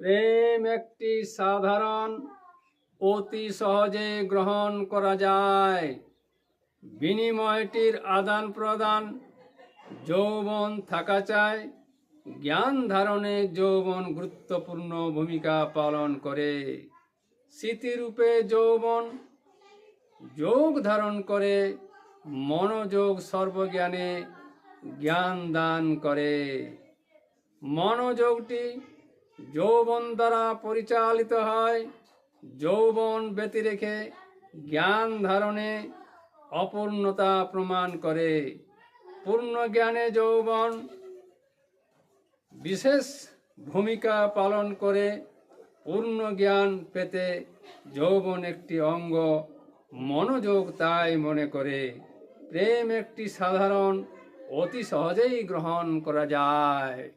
প্রেম একটি সাধারণ অতি সহজে গ্রহণ করা যায়। বিনিময়টির আদান প্রদান যৌবন থাকা চায় জ্ঞান ধারণে যৌবন গুরুত্বপূর্ণ ভূমিকা পালন করে। স্মৃতিরূপে যৌবন যোগ ধারণ করে। মনোযোগ সর্বজ্ঞানে জ্ঞান দান করে। মনোযোগটি যৌবন দ্বারা পরিচালিত হয়। যৌবন ব্যতিরেখে জ্ঞান ধারণে অপূর্ণতা প্রমাণ করে। পূর্ণ জ্ঞানে যৌবন বিশেষ ভূমিকা পালন করে। পূর্ণ জ্ঞান পেতে যৌবন একটি অঙ্গ, মনোযোগ তাই মনে করে। প্রেম একটি সাধারণ, অতি সহজেই গ্রহণ করা যায়।